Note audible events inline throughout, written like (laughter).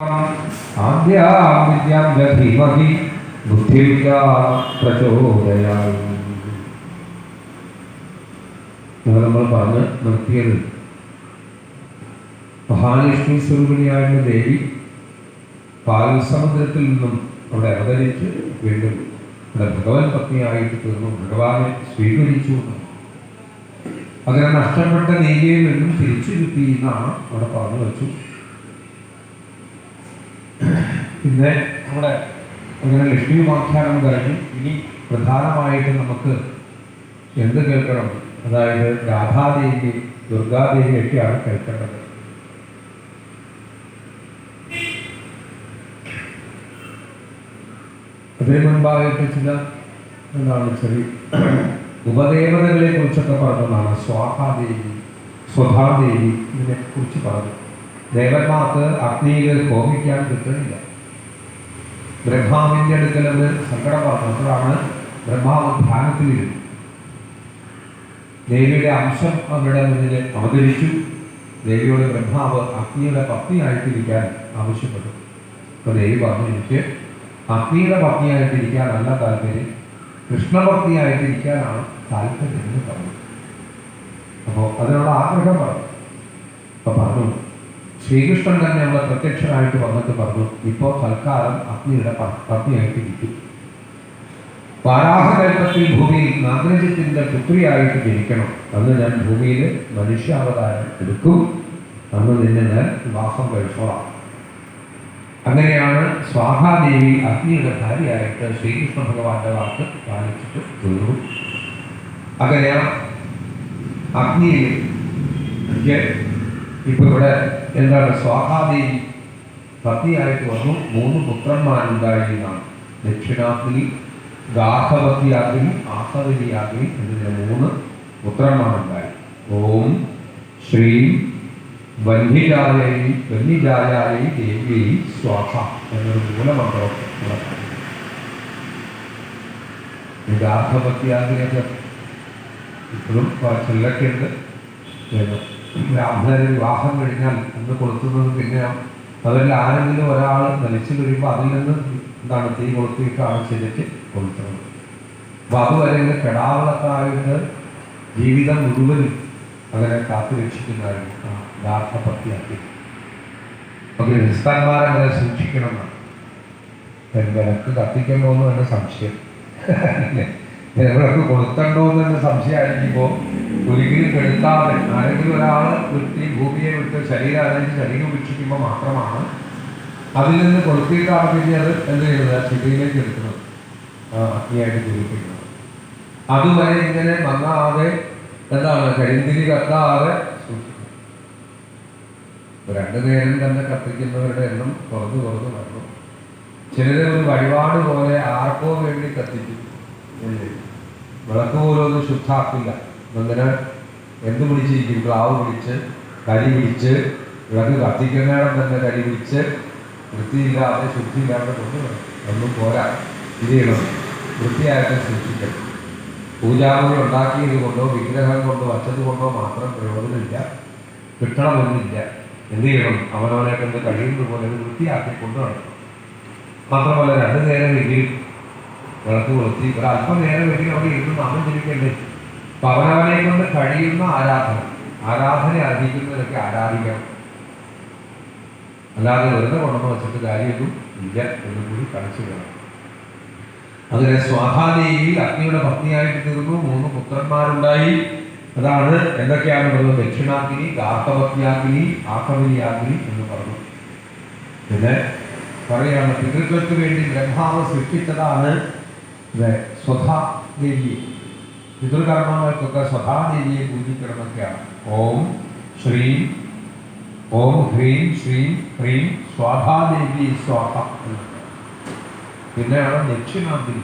ആദ്യാം വിദ്യാം ധീമഹി ബുദ്ധിവിദ്യാ പ്രചോദയായി. നിങ്ങൾ നമ്മൾ പറഞ്ഞ് നിർത്തിയത് മഹാലക്ഷ്മി സ്വരൂപിണിയായിരുന്ന ദേവി പാൽസമുദ്രത്തിൽ നിന്നും അവിടെ അവതരിച്ച് വീണ്ടും അവിടെ ഭഗവൻ പത്നിയായിട്ട് തീർന്നു. ഭഗവാനെ സ്വീകരിച്ചു അങ്ങനെ നഷ്ടപ്പെട്ട നീതിയിൽ നിന്നും തിരിച്ചു കിട്ടി എന്നാണ് അവിടെ പറഞ്ഞു വെച്ചു. പിന്നെ നമ്മുടെ അങ്ങനെ ലക്ഷ്മി വ്യാഖ്യാനം കഴിഞ്ഞു ഇനി പ്രധാനമായിട്ട് നമുക്ക് എന്ത് കേൾക്കണം? അതായത് രാധാദേവി ദുർഗാദേവിയൊക്കെയാണ് കേൾക്കേണ്ടത്. അതിന് മുൻപായിട്ട് ചില എന്താണ് ചെറിയ ഉപദേവതകളെ കുറിച്ചൊക്കെ പറഞ്ഞതാണ്. സ്വാഹാദേവി സ്വഭാദേവി ഇതിനെ കുറിച്ച് പറഞ്ഞു. ദേവന്മാർക്ക് അഗ്നിയിൽ ഹോമിക്കാൻ കിട്ടുന്നില്ല. ബ്രഹ്മാവിന്റെ അടുക്കൽ അത് അപ്പോഴാണ് ബ്രഹ്മാവ് ധ്യാനത്തിലിരുന്നു. ദേവിയുടെ അംശം അവരുടെ മുന്നിൽ അവതരിച്ചു. ദേവിയോട് ബ്രഹ്മാവ് അഗ്നിയുടെ പത്നിയായിട്ടിരിക്കാൻ ആവശ്യപ്പെട്ടു. അപ്പോൾ ദേവി പറഞ്ഞു എനിക്ക് അഗ്നിയുടെ പത്നിയായിട്ടിരിക്കാനല്ല താല്പര്യം. കൃഷ്ണഭക്തിയായിട്ടിരിക്കാനാണ് താല്പര്യം എന്ന് പറഞ്ഞു. അപ്പോൾ അതിനുള്ള ആഗ്രഹം പറഞ്ഞു. അപ്പോൾ പറഞ്ഞു ശ്രീകൃഷ്ണൻ തന്നെ അവിടെ പ്രത്യക്ഷനായിട്ട് വന്നിട്ട് പറഞ്ഞു ഇപ്പോൾ തൽക്കാലം അഗ്നിയുടെ പത്നിയായിട്ട് ഇരിക്കും. വാരാഹകൽപ്പത്തിൽ ഭൂമിയിൽ നാഗരജത്തിന്റെ പുത്രിയായിട്ട് ജനിക്കണം. അന്ന് ഞാൻ ഭൂമിയിൽ മനുഷ്യാവതാരം എടുക്കും. അന്ന് നിന്നെ ഞാൻ വിവാഹം കഴിച്ചോളാം. അങ്ങനെയാണ് സ്വാഹാദേവി അഗ്നിയുടെ ഭാര്യയായിട്ട് ശ്രീകൃഷ്ണ ഭഗവാന്റെ വാക്ക് പാലിച്ചിട്ട് തീർന്നു അങ്ങനെ അഗ്നിയിൽ ഇപ്പൊ ഇവിടെ എന്താണ് സ്വാഹാദേവി? പത്നിയായിട്ട് വന്നു. മൂന്ന് പുത്രന്മാരുണ്ടായിരുന്നാണ് ദക്ഷിണാഗ്നി ഗാർഹവതിയാഗ്നി ആഹവതിയാഗ്നി എന്നിങ്ങനെ മൂന്ന് പുത്രന്മാരുണ്ടായി. ഓം ശ്രീം വന്യജാലയും വന്യജാലയും ദേവി സ്വാഹ എന്നൊരു മൂലമന്ത്രം ഗാർഹവതിയാഗ്നിയൊക്കെ ഇപ്പോഴും ചിലൊക്കെ ബ്രാഹ്മണരെ വിവാഹം കഴിഞ്ഞാൽ അന്ന് കൊളുത്തുന്നത് പിന്നെ അതല്ല ആരെങ്കിലും ഒരാൾ മരിച്ചു കഴിയുമ്പോൾ അതിൽ നിന്ന് എന്താണ് തീ കൊളുത്തിയിട്ടാണ് ശരിക്ക് കൊളുത്തുന്നത്. അപ്പോൾ അതുവരെ കെടാവളക്കാരുടെ ജീവിതം മുഴുവനും അങ്ങനെ കാത്തു രക്ഷിക്കുന്നതായിരുന്നു ആ യഥാർത്ഥപത്തിയാക്കി അപ്പോൾ ഗൃഹസ്ഥന്മാരെ അങ്ങനെ സൂക്ഷിക്കണമെന്നാണ്. വിളക്ക് കത്തിക്കണോ എന്ന് സംശയം. (laughs) അല്ലേ? വിളക്ക് കൊടുത്തണ്ടോ എന്ന് സംശയമായിരിക്കുമ്പോൾ ഒരിക്കലും കെടുത്താതെ ആരെങ്കിലും ഒരാൾ വിട്ട് ഭൂമിയെ വിട്ട് ശരീരം അല്ലെങ്കിൽ ശരീരം ഉപേക്ഷിക്കുമ്പോൾ മാത്രമാണ് അതിൽ നിന്ന് കൊടുത്തിട്ടാണ് പിന്നെ അത് എന്ത് ചെയ്യുന്നത്? ശരീരത്തിലേക്ക് എടുക്കുന്നത്. അഗ്നിയായിട്ട് ജീവിക്കുന്നത് അതുവരെ ഇങ്ങനെ മങ്ങാതെ എന്താണ്? കരിന്തിരി കത്താതെ രണ്ടു നേരം തന്നെ കത്തിക്കുന്നവരുടെ എണ്ണം കുറഞ്ഞു കുറഞ്ഞു വന്നു ചിലരെ ഒരു വഴിപാട് പോലെ ആർക്കോ വേണ്ടി കത്തിക്കും? വിളക്ക് പോലും ഒന്നും ശുദ്ധാക്കില്ല. അങ്ങനെ എന്ത് പിടിച്ചിരിക്കും ക്ലാവ് പിടിച്ച് കരി പിടിച്ച് വിളക്ക് കത്തിക്കുന്നിടം തന്നെ കരി പിടിച്ച് വൃത്തിയില്ലാതെ ശുദ്ധിയില്ലാതെ കൊണ്ടുവരണം ഒന്നും പോരാ. ഇത് ചെയ്യണം. വൃത്തിയായിട്ട് സൂക്ഷിക്കണം. പൂജാമുറി ഉണ്ടാക്കിയത് കൊണ്ടോ വിഗ്രഹം കൊണ്ടോ അച്ഛത് കൊണ്ടോ മാത്രം പ്രയോജനമില്ല. കിട്ടണമെന്നില്ല. എന്ത് ചെയ്യണം? അവനവനെ കൊണ്ട് കഴിയുന്നത് പോലെ ഇത് വൃത്തിയാക്കി കൊണ്ടുവരണം മാത്രമല്ല രണ്ടു നേരം എങ്കിലും വിളക്ക് കൊളുത്തി അല്പം നേരം വേണ്ടി അവിടെ ഇരുന്ന് നാമം ജപിക്കണ്ടേ? അപ്പൊ കൊണ്ട് കഴിയുന്ന ആരാധന. ആരാധന അർഹിക്കുന്നവരൊക്കെ ആരാധിക്കണം. അല്ലാതെ വെറുതെ കൊണ്ടെന്ന് വെച്ചിട്ട് കാര്യമൊന്നും ഇല്ല എന്നും കൂടി കാണിച്ചു വേണം. അതിനെ സ്വാഭാദേവി അഗ്നിയുടെ ഭക്തിയായിട്ട് തീർന്നു. മൂന്ന് പുത്രന്മാരുണ്ടായി. അതാണ് എന്തൊക്കെയാണ് പറഞ്ഞത് ദക്ഷിണാഗ്നി ഗാർഹവത്യാഗ്നി ആഹവനിയാഗ്നി എന്ന് പറഞ്ഞു. പിന്നെ പറയാണ് പിതൃത്വത്തിന് വേണ്ടി ബ്രഹ്മാവ് സൃഷ്ടിച്ചതാണ് ഇത് സ്വധാദേവി പിതൃകർമ്മങ്ങൾക്കൊക്കെ സ്വധാദേവിയെ പൂജിക്കണമെന്നൊക്കെയാണ് ഓം ശ്രീം ഓം ഹ്രീം ശ്രീം ഹ്രീം സ്വാധാദേവി സ്വാഹ എന്നൊക്കെ. പിന്നെയാണ് ദക്ഷിണാഗ്നി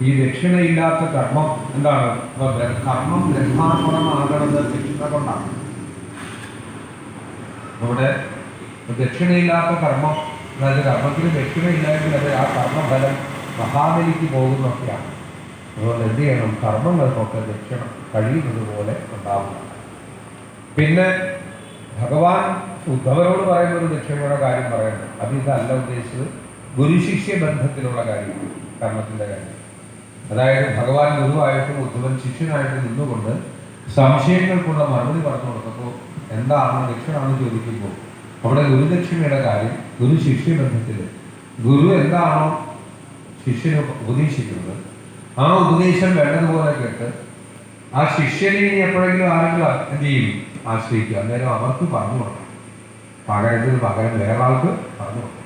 ഈ ദക്ഷിണയില്ലാത്ത കർമ്മം എന്താണ് അപ്പൊ ബ്ര- കർമ്മം ബ്രഹ്മാർപ്പണമാകണത് ദക്ഷിണ കൊണ്ടാണ് അവിടെ ദക്ഷിണയില്ലാത്ത കർമ്മം അതായത് കർമ്മത്തിന് ദക്ഷിണയില്ലെങ്കിൽ അത് ആ കർമ്മഫലം മഹാബലിക്ക് പോകുന്നൊക്കെയാണ്. അതുകൊണ്ട് എന്ത് ചെയ്യണം? കർമ്മങ്ങൾക്കൊക്കെ ദക്ഷിണ കഴിയുന്നത് പോലെ ഉണ്ടാവുക പിന്നെ ഭഗവാൻ ഉദ്ധവനോട് പറയുന്ന ഒരു ദക്ഷിണയുടെ കാര്യം പറയുന്നത് അത് ഇതല്ല ഉദ്ദേശിച്ചത്. ഗുരുശിഷ്യ ബന്ധത്തിലുള്ള കാര്യം. കർമ്മത്തിന്റെ കാര്യം. അതായത് ഭഗവാൻ ഗുരുവായിട്ടും ഉദ്ധവൻ ശിഷ്യനായിട്ടും നിന്നുകൊണ്ട് സംശയങ്ങൾക്കുള്ള മറുപടി പറഞ്ഞു കൊടുത്തപ്പോൾ എന്താണ് ദക്ഷിണാണെന്ന് ചോദിക്കുമ്പോൾ അവിടെ ഗുരുദക്ഷിണയുടെ കാര്യം ഗുരു ശിഷ്യ ബന്ധത്തിൽ ഗുരു എന്താണോ ശിഷ്യന് ഉപദേശിക്കുന്നത്. ആ ഉപദേശം വേണ്ടതുപോലെ കേട്ട് ആ ശിഷ്യനെ ഇനി എപ്പോഴെങ്കിലും ആരെങ്കിലും എന്ത് ചെയ്യും? ആശ്രയിക്കുക. അന്നേരം അവർക്ക് പറഞ്ഞു കൊടുക്കും പകരത്തിന് പകരം വേറെ ആൾക്ക് പറഞ്ഞു കൊടുക്കും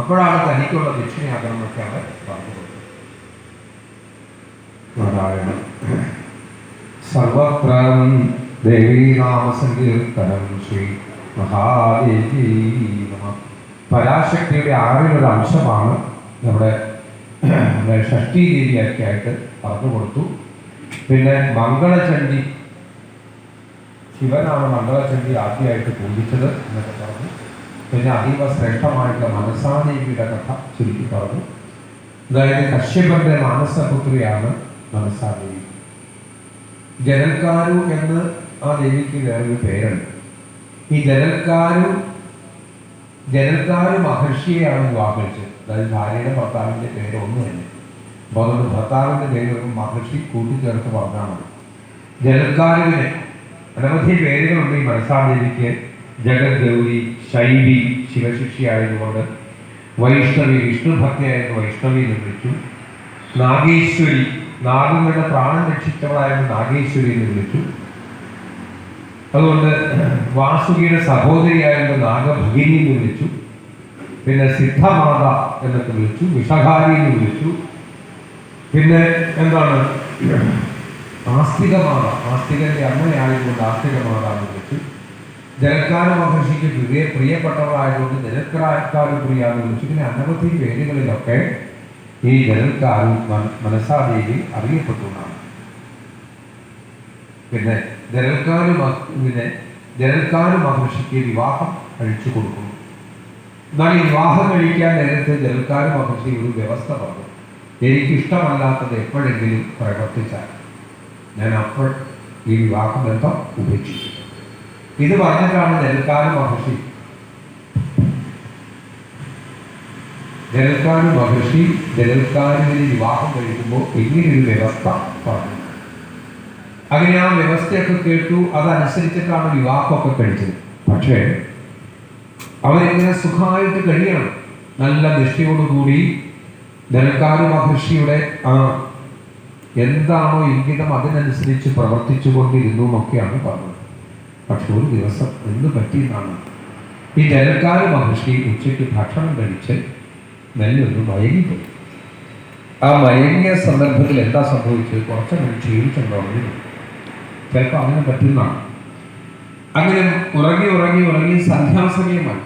അപ്പോഴാണ് തനിക്കുള്ള ദക്ഷിണയാകണമെന്നൊക്കെ അവർ പറഞ്ഞു കൊടുക്കും നാരായണ സർവപ്രം ദേവീനാമസങ്കീർത്തനം ശ്രീ മഹാദേവി നമ. പരാശക്തിയുടെ ആറിലൊരു അംശമാണ് നമ്മുടെ ഷഷ്ടി ദേവിയൊക്കെ ആയിട്ട് പറഞ്ഞു കൊടുത്തു. പിന്നെ മംഗളചണ്ഡി ശിവനാണ് മംഗളചണ്ഡി ആദ്യമായിട്ട് പൂജിച്ചത് എന്നൊക്കെ പറഞ്ഞു. പിന്നെ അതീവ ശ്രേഷ്ഠമായിട്ടുള്ള മനസാദേവിയുടെ കഥ ചുരുക്കി പറഞ്ഞു. അതായത് കശ്യപന്റെ മാനസപുത്രിയാണ് മനസാദേവി. ജനൽക്കാരു എന്ന് ആ ദേവിക്ക് വേറൊരു പേരുണ്ട്. ഈ ജനൽക്കാരു ജനൽക്കാരു മഹർഷിയെയാണ് വിവാഹം കഴിച്ചത്. അതായത് ഭാര്യയുടെ ഭർത്താവിന്റെ പേര് ഒന്ന് തന്നെ. അപ്പോൾ അതുകൊണ്ട് ഭർത്താവിന്റെ പേര് മഹർഷി കൂട്ടിച്ചേർത്ത് പറഞ്ഞാൽ മതി. ജനൽക്കാരുവിന് അനവധി പേരുകളുണ്ട് ഈ മനസ്സാദേവിക്ക് ജഗത് ഗൗരി ശൈവി ശിവശിഷ്യായതുകൊണ്ട് വൈഷ്ണവി വിഷ്ണു ഭക്തിയായിരുന്നു വൈഷ്ണവി എന്ന് വിളിച്ചു. നാഗേശ്വരി നാഗങ്ങളുടെ പ്രാണൻ രക്ഷിച്ചവളായിരുന്നു നാഗേശ്വരി എന്ന് വിളിച്ചു. അതുകൊണ്ട് വാസുകിയുടെ സഹോദരിയായിരുന്ന നാഗഭഗിനി എന്ന് വിളിച്ചു. പിന്നെ സിദ്ധമാത എന്നൊക്കെ വിളിച്ചു വിഷഹാരി എന്ന് വിളിച്ചു. പിന്നെ എന്താണ്? ആസ്തികമാത ആസ്തികന്റെ അമ്മയായതുകൊണ്ട് ആസ്തികമാത എന്ന് വിളിച്ചു. ജനക്കാര മഹർഷിക്ക് പ്രിയ പ്രിയപ്പെട്ടവരായതുകൊണ്ട് ജനക്കാരക്കാർ പ്രിയ എന്ന് വിളിച്ചു. പിന്നെ അനവധി പേരുകളിലൊക്കെ ഈ ജനൽക്കാരും മനസ്സാദേവി അറിയപ്പെട്ടുള്ളതാണ് പിന്നെ ജനൽക്കാര് ജനൽക്കാര് മഹർഷിക്ക് വിവാഹം കഴിച്ചു കൊടുക്കുന്നു. എന്നാൽ ഈ വിവാഹം കഴിക്കാൻ നേരത്തെ ജനൽക്കാര് മഹർഷി ഒരു വ്യവസ്ഥ പറഞ്ഞു. എനിക്കിഷ്ടമല്ലാത്തത് എപ്പോഴെങ്കിലും പ്രവർത്തിച്ചാൽ ഞാൻ അപ്പോൾ ഈ വിവാഹ ബന്ധം ഉപേക്ഷിക്കും. ഇത് പറഞ്ഞിട്ടാണ് ജനൽക്കാര് മഹർഷി ജനൽക്കാര് മഹർഷി ജനൽക്കാരിനെ വിവാഹം കഴിക്കുമ്പോൾ ഇങ്ങനെയൊരു വ്യവസ്ഥ പറഞ്ഞു. അങ്ങനെ ആ വ്യവസ്ഥയൊക്കെ കേട്ടു അതനുസരിച്ചിട്ടാണ് വിവാഹമൊക്കെ കഴിച്ചത്. പക്ഷേ അവരിങ്ങനെ സുഖമായിട്ട് കഴിയണം. നല്ല ദൃഷ്ടിയോടുകൂടി ധനക്കാരു മഹർഷിയുടെ ആ എന്താണോ ഇംഗിതം അതിനനുസരിച്ച് പ്രവർത്തിച്ചു കൊണ്ടിരുന്നു എന്നൊക്കെയാണ് പറഞ്ഞത്. പക്ഷെ ഒരു ദിവസം എന്ത് പറ്റിയെന്നാണ്. ഈ ജനക്കാര് മഹർഷി ഉച്ചയ്ക്ക് ഭക്ഷണം കഴിച്ച് നെല്ലൊന്ന് മയങ്ങിപ്പോയി ആ മയങ്ങിയ സന്ദർഭത്തിൽ എന്താ സംഭവിച്ചത്? കുറച്ചങ്ങനെ ക്ഷീണിച്ചുണ്ടോ ചിലപ്പോൾ അങ്ങനെ പറ്റുന്നതാണ് അങ്ങനെ ഉറങ്ങി ഉറങ്ങി ഉറങ്ങി സന്ധ്യാസമയമായി.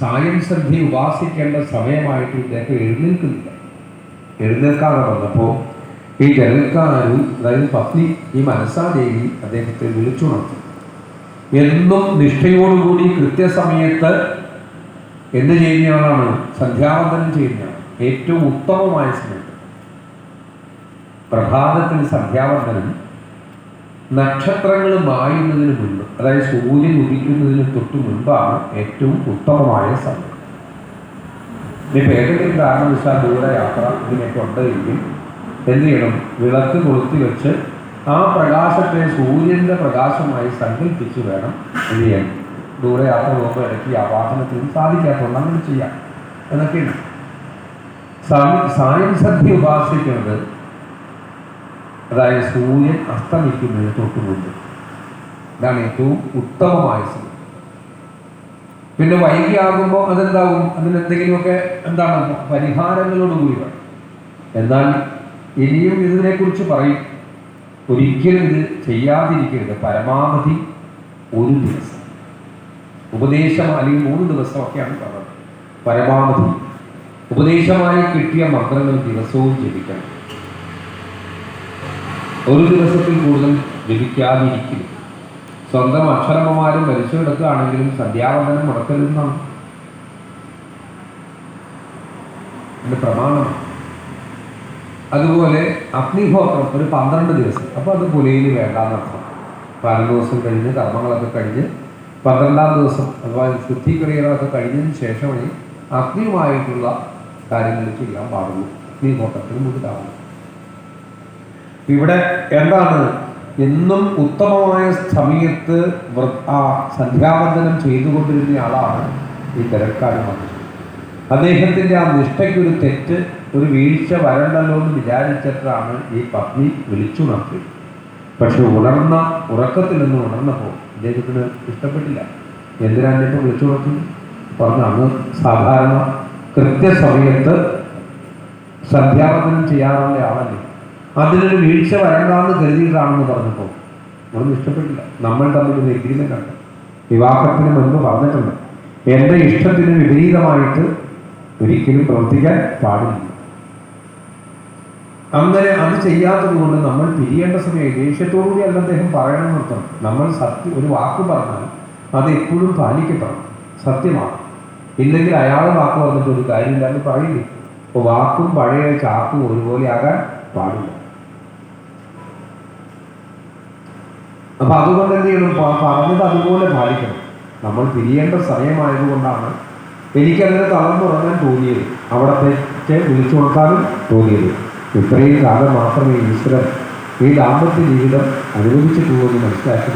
സായം സന്ധി ഉപാസിക്കേണ്ട സമയമായിട്ട് ഇദ്ദേഹം എഴുന്നേൽക്കുന്നില്ല. എഴുന്നേൽക്കാതെ വന്നപ്പോൾ ഈ ജനൽക്കാരു അതായത് പത്നി ഈ മനസ്സാദേവി അദ്ദേഹത്തെ വിളിച്ചുണർത്തി. എന്നും നിഷ്ഠയോടുകൂടി കൃത്യസമയത്ത് എന്ത് ചെയ്യുന്നയാളാണ്? സന്ധ്യാവന്തനം ചെയ്യുന്നയാൾ. ഏറ്റവും ഉത്തമമായ സമയത്ത്. പ്രഭാതത്തിൽ സന്ധ്യാവന്തനം നക്ഷത്രങ്ങൾ മായുന്നതിന് മുൻപ് അതായത് സൂര്യൻ ഉദിക്കുന്നതിന് തൊട്ട് മുൻപാണ് ഏറ്റവും ഉത്തമമായ സമയം. ഇനിയിപ്പോൾ ഏതെങ്കിലും കാരണവശാൽ ദൂരയാത്ര ഇതിനൊക്കെ ഉണ്ടെങ്കിൽ എന്ത് ചെയ്യണം? വിളക്ക് കൊളുത്തി വെച്ച് ആ പ്രകാശത്തെ സൂര്യന്റെ പ്രകാശമായി സങ്കല്പിച്ച് വേണം എന്ത് ചെയ്യാൻ. ദൂരയാത്ര പോകുമ്പോൾ ഇടയ്ക്ക് ആ വാഹനത്തിന് സാധിക്കാത്തതുകൊണ്ട് അങ്ങനെ ചെയ്യാം. എന്നൊക്കെയാണ് സായം സദ്യ ഉപാസിക്കുന്നത് അതായത് സൂര്യൻ അസ്തമിക്കുന്നതിന് തൊട്ട് മുമ്പ് ഇതാണ് ഏറ്റവും ഉത്തമമായ സമയം പിന്നെ വൈകിയാകുമ്പോൾ അതെന്താവും? അതിനെന്തെങ്കിലുമൊക്കെ എന്താണ് പരിഹാരങ്ങളോടുകൂടിയ എന്നാൽ ഇനിയും ഇതിനെക്കുറിച്ച് പറയും. ഒരിക്കലും ഇത് ചെയ്യാതിരിക്കരുത്. പരമാവധി ഒരു ദിവസം. ഉപദേശം അല്ലെങ്കിൽ മൂന്ന് ദിവസമൊക്കെയാണ് പറഞ്ഞത്. പരമാവധി. ഉപദേശമായി കിട്ടിയ മന്ത്രങ്ങൾ ദിവസവും ജപിക്കണം. ഒരു ദിവസത്തിൽ കൂടുതൽ ലഭിക്കാതിരിക്കും സ്വന്തം അക്ഷരമ്മമാരും മരിച്ചു കിടക്കുകയാണെങ്കിലും സന്ധ്യാവന്ദനം മുടക്കരുതെന്നാണ്. എന്റെ പ്രമാണം. അതുപോലെ അഗ്നിഹോത്രം ഒരു പന്ത്രണ്ട് ദിവസം. അപ്പോൾ അത് പുലയിൽ വേണ്ടാന്നർത്ഥം പതിനൊന്ന് ദിവസം കഴിഞ്ഞ് കർമ്മങ്ങളൊക്കെ കഴിഞ്ഞ് പന്ത്രണ്ടാം ദിവസം അഥവാ ശുദ്ധീകരണങ്ങളൊക്കെ കഴിഞ്ഞതിന് ശേഷമേ അഗ്നിയുമായിട്ടുള്ള ചെയ്യാൻ പാടുള്ളൂ. അഗ്നിഹോത്രത്തിന് മുതലാവുള്ളൂ ഇവിടെ എന്താണ്? എന്നും ഉത്തമമായ സമയത്ത് ആ സന്ധ്യാവന്ദനം ചെയ്തുകൊണ്ടിരുന്ന ആളാണ് ഈ തിരക്കാരൻ വന്നത്. അദ്ദേഹത്തിന്റെ ആ നിഷ്ഠയ്ക്കൊരു തെറ്റ് ഒരു വീഴ്ച വരണ്ടല്ലോ എന്ന് വിചാരിച്ചിട്ടാണ് ഈ പത്നി വിളിച്ചുണർത്തി പക്ഷെ ഉണർന്ന ഉറക്കത്തിൽ നിന്ന് ഉണർന്നപ്പോൾ അദ്ദേഹത്തിന് ഇഷ്ടപ്പെട്ടില്ല. എന്തിനാണ് ഇപ്പോൾ വിളിച്ചുണർത്തി പറഞ്ഞു അന്ന് സാധാരണ കൃത്യസമയത്ത് സന്ധ്യാവന്ദനം ചെയ്യാറുള്ള ആളല്ലേ? അതിനൊരു വീഴ്ച വരണ്ടാന്ന് കരുതിയിട്ടാണെന്ന് പറഞ്ഞപ്പോൾ അതൊന്നും ഇഷ്ടപ്പെട്ടില്ല. നമ്മൾ തമ്മിൽ ഒരു എഗ്രിമെന്റ് ഉണ്ട്. വിവാഹത്തിന് മുൻപ് പറഞ്ഞിട്ടുണ്ട്. എന്റെ ഇഷ്ടത്തിന് വിപരീതമായിട്ട് ഒരിക്കലും പ്രവർത്തിക്കാൻ പാടില്ല. അങ്ങനെ അത് ചെയ്യാത്തത് കൊണ്ട് നമ്മൾ പിരിയേണ്ട സമയം ദേഷ്യത്തോടുകൂടി അല്ല അദ്ദേഹം പറയണം നിർത്തണം നമ്മൾ സത്യം ഒരു വാക്ക് പറഞ്ഞാൽ അത് എപ്പോഴും പാലിക്കപ്പെടണം. സത്യമാണ്. ഇല്ലെങ്കിൽ അയാൾ വാക്ക് പറഞ്ഞിട്ട് ഒരു കാര്യമില്ലാന്ന് പറയില്ലേ? അപ്പോൾ വാക്കും പഴയ ചാക്കും ഒരുപോലെ ആകാൻ പാടില്ല. അപ്പൊ അതുകൊണ്ട് എന്ത് ചെയ്യണം? പറഞ്ഞത് അതുപോലെ പാലിക്കണം. നമ്മൾ പിരിയേണ്ട സമയമായതുകൊണ്ടാണ് എനിക്കങ്ങനെ തളർന്നുറങ്ങാൻ തോന്നിയത്. അവിടത്തെ വിളിച്ചു കൊടുക്കാനും തോന്നിയത്. ഇത്രയും കാലം മാത്രമേ ഈശ്വരൻ ഈ ദാമ്പത്യ ജീവിതം അനുവദിച്ചിട്ടുള്ളൂ എന്ന് മനസ്സിലാക്കി